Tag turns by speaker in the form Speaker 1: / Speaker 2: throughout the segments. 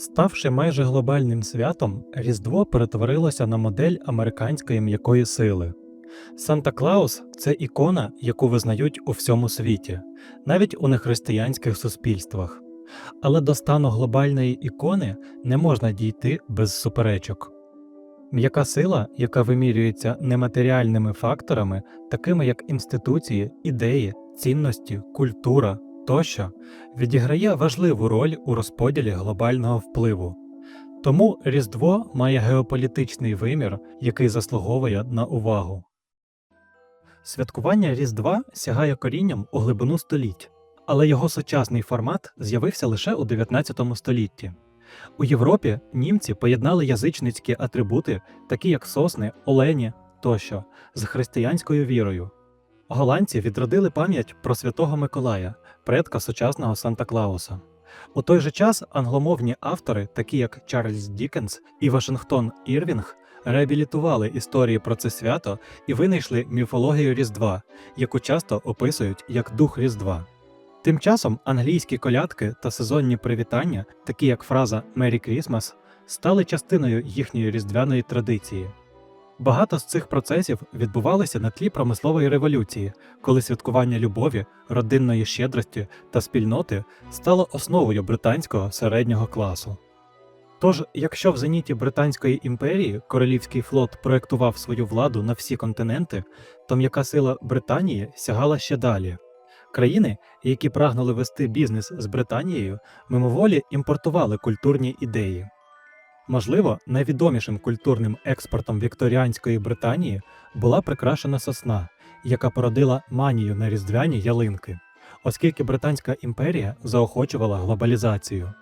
Speaker 1: Ставши майже глобальним святом, Різдво перетворилося на модель американської м'якої сили. Санта Клаус це ікона, яку визнають у всьому світі, навіть у нехристиянських суспільствах. Але до стану глобальної ікони не можна дійти без суперечок. М'яка сила, яка вимірюється нематеріальними факторами, такими як інституції, ідеї, цінності, культура тощо, відіграє важливу роль у розподілі глобального впливу. Тому Різдво має геополітичний вимір, який заслуговує на увагу. Святкування Різдва сягає корінням у глибину століть, але його сучасний формат з'явився лише у 19 столітті. У Європі німці поєднали язичницькі атрибути, такі як сосни, олені тощо, з християнською вірою. Голландці відродили пам'ять про святого Миколая, предка сучасного Санта Клауса. У той же час англомовні автори, такі як Чарльз Дікенс і Вашингтон Ірвінг, реабілітували історії про це свято і винайшли міфологію Різдва, яку часто описують як дух Різдва. Тим часом англійські колядки та сезонні привітання, такі як фраза «Merry Christmas», стали частиною їхньої різдвяної традиції. Багато з цих процесів відбувалися на тлі промислової революції, коли святкування любові, родинної щедрості та спільноти стало основою британського середнього класу. Тож, якщо в зеніті Британської імперії королівський флот проєктував свою владу на всі континенти, то м'яка сила Британії сягала ще далі. Країни, які прагнули вести бізнес з Британією, мимоволі імпортували культурні ідеї. Можливо, найвідомішим культурним експортом Вікторіанської Британії була прикрашена сосна, яка породила манію на різдвяні ялинки, оскільки Британська імперія заохочувала глобалізацію.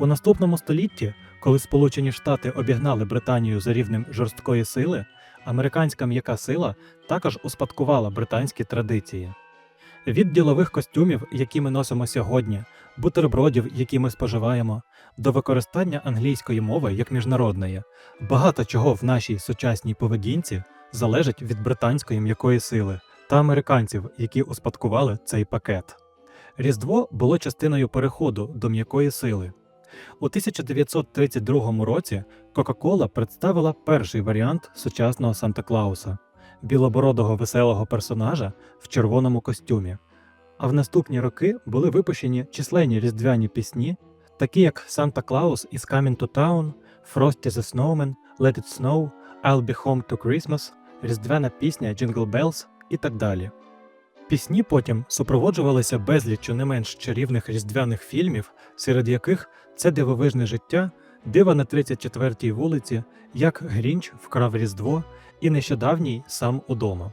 Speaker 1: У наступному столітті, коли Сполучені Штати обігнали Британію за рівнем жорсткої сили, американська м'яка сила також успадкувала британські традиції. Від ділових костюмів, які ми носимо сьогодні, бутербродів, які ми споживаємо, до використання англійської мови як міжнародної, багато чого в нашій сучасній поведінці залежить від британської м'якої сили та американців, які успадкували цей пакет. Різдво було частиною переходу до м'якої сили. У 1932 році Кока-Кола представила перший варіант сучасного Санта Клауса білобородого веселого персонажа в червоному костюмі. А в наступні роки були випущені численні різдвяні пісні, такі як Santa Claus is Coming to Town, Frosty the Snowman, Let It Snow, I'll Be Home to Christmas, Різдвяна пісня Jingle Bells і так далі. Пісні потім супроводжувалися безліччю не менш чарівних різдвяних фільмів, серед яких це дивовижне життя, дива на 34-й вулиці, як Грінч вкрав Різдво і нещодавній сам удома.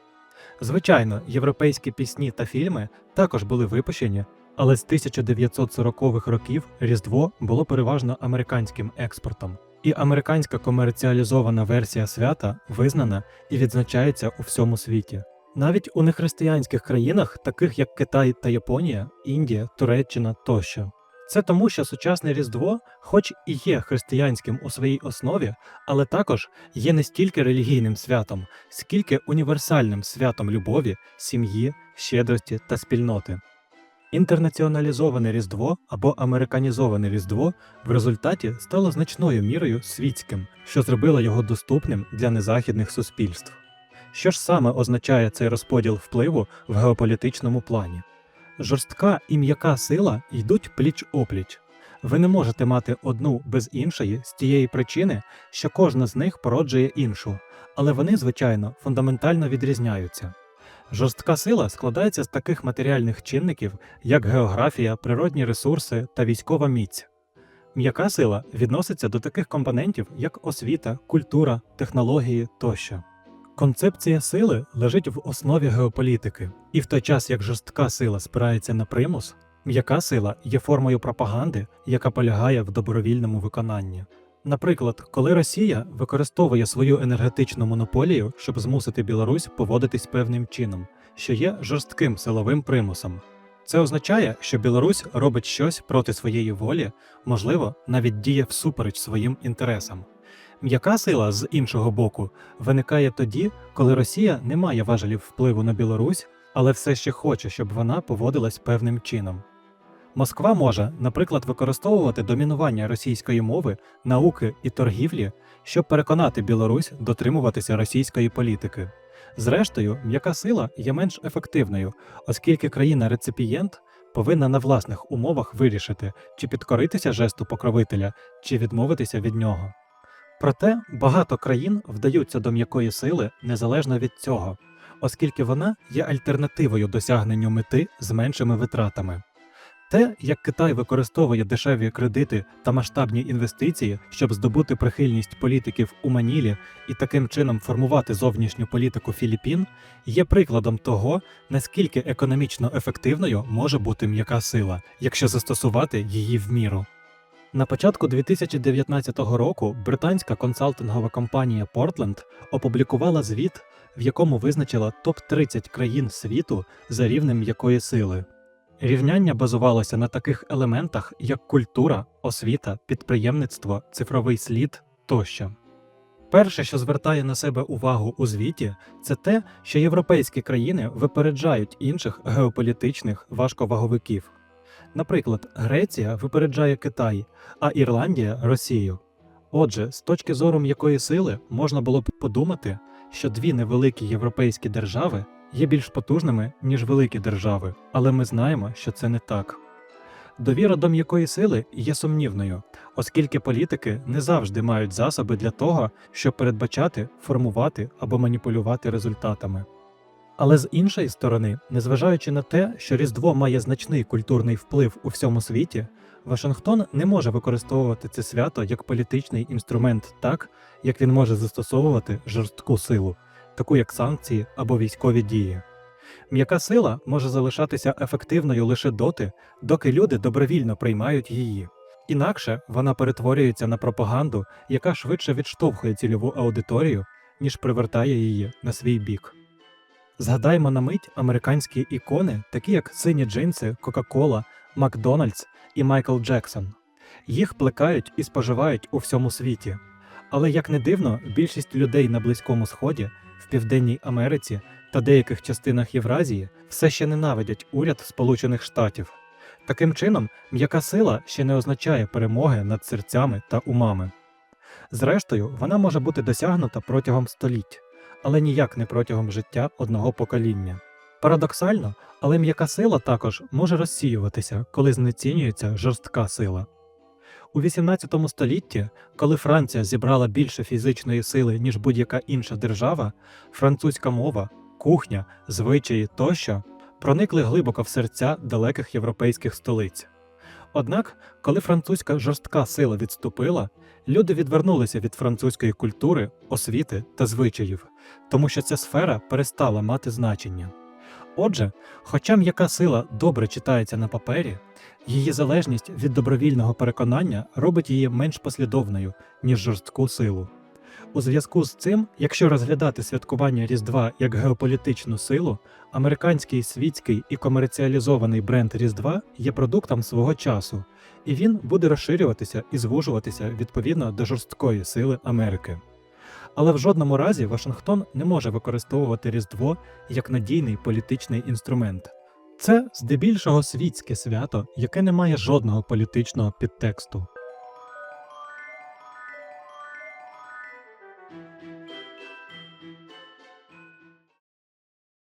Speaker 1: Звичайно, європейські пісні та фільми також були випущені, але з 1940-х років Різдво було переважно американським експортом, і американська комерціалізована версія свята визнана і відзначається у всьому світі. Навіть у нехристиянських країнах, таких як Китай та Японія, Індія, Туреччина тощо. Це тому, що сучасне Різдво, хоч і є християнським у своїй основі, але також є не стільки релігійним святом, скільки універсальним святом любові, сім'ї, щедрості та спільноти. Інтернаціоналізоване Різдво або американізоване Різдво в результаті стало значною мірою світським, що зробило його доступним для незахідних суспільств. Що ж саме означає цей розподіл впливу в геополітичному плані? Жорстка і м'яка сила йдуть пліч опліч. Ви не можете мати одну без іншої з тієї причини, що кожна з них породжує іншу, але вони, звичайно, фундаментально відрізняються. Жорстка сила складається з таких матеріальних чинників, як географія, природні ресурси та військова міць. М'яка сила відноситься до таких компонентів, як освіта, культура, технології тощо. Концепція сили лежить в основі геополітики, і в той час як жорстка сила спирається на примус, м'яка сила є формою пропаганди, яка полягає в добровільному виконанні. Наприклад, коли Росія використовує свою енергетичну монополію, щоб змусити Білорусь поводитись певним чином, що є жорстким силовим примусом. Це означає, що Білорусь робить щось проти своєї волі, можливо, навіть діє всупереч своїм інтересам. М'яка сила з іншого боку виникає тоді, коли Росія не має важелів впливу на Білорусь, але все ще хоче, щоб вона поводилась певним чином. Москва може, наприклад, використовувати домінування російської мови, науки і торгівлі, щоб переконати Білорусь дотримуватися російської політики. Зрештою, м'яка сила є менш ефективною, оскільки країна-реципієнт повинна на власних умовах вирішити, чи підкоритися жесту покровителя, чи відмовитися від нього. Проте багато країн вдаються до м'якої сили незалежно від цього, оскільки вона є альтернативою досягненню мети з меншими витратами. Те, як Китай використовує дешеві кредити та масштабні інвестиції, щоб здобути прихильність політиків у Манілі і таким чином формувати зовнішню політику Філіппін, є прикладом того, наскільки економічно ефективною може бути м'яка сила, якщо застосувати її в міру. На початку 2019 року британська консалтингова компанія Portland опублікувала звіт, в якому визначила топ-30 країн світу за рівнем м'якої сили. Рівняння базувалося на таких елементах, як культура, освіта, підприємництво, цифровий слід тощо. Перше, що звертає на себе увагу у звіті, це те, що європейські країни випереджають інших геополітичних важковаговиків. Наприклад, Греція випереджає Китай, а Ірландія Росію. Отже, з точки зору м'якої сили можна було б подумати, що дві невеликі європейські держави є більш потужними, ніж великі держави, але ми знаємо, що це не так. Довіра до м'якої сили є сумнівною, оскільки політики не завжди мають засоби для того, щоб передбачати, формувати або маніпулювати результатами. Але з іншої сторони, незважаючи на те, що Різдво має значний культурний вплив у всьому світі, Вашингтон не може використовувати це свято як політичний інструмент так, як він може застосовувати жорстку силу, таку як санкції або військові дії. М'яка сила може залишатися ефективною лише доти, доки люди добровільно приймають її. Інакше вона перетворюється на пропаганду, яка швидше відштовхує цільову аудиторію, ніж привертає її на свій бік. Згадаймо на мить американські ікони, такі як сині джинси, Кока-Кола, Макдональдс і Майкл Джексон. Їх плекають і споживають у всьому світі. Але як не дивно, більшість людей на Близькому Сході, в Південній Америці та деяких частинах Євразії все ще ненавидять уряд Сполучених Штатів. Таким чином, м'яка сила ще не означає перемоги над серцями та умами. Зрештою, вона може бути досягнута протягом століть, але ніяк не протягом життя одного покоління. Парадоксально, але м'яка сила також може розсіюватися, коли знецінюється жорстка сила. У XVIII столітті, коли Франція зібрала більше фізичної сили, ніж будь-яка інша держава, французька мова, кухня, звичаї тощо проникли глибоко в серця далеких європейських столиць. Однак, коли французька жорстка сила відступила, люди відвернулися від французької культури, освіти та звичаїв, тому що ця сфера перестала мати значення. Отже, хоча м'яка сила добре читається на папері, її залежність від добровільного переконання робить її менш послідовною, ніж жорстку силу. У зв'язку з цим, якщо розглядати святкування Різдва як геополітичну силу, американський світський і комерціалізований бренд Різдва є продуктом свого часу, і він буде розширюватися і звужуватися відповідно до жорсткої сили Америки. Але в жодному разі Вашингтон не може використовувати Різдво як надійний політичний інструмент. Це здебільшого світське свято, яке не має жодного політичного підтексту.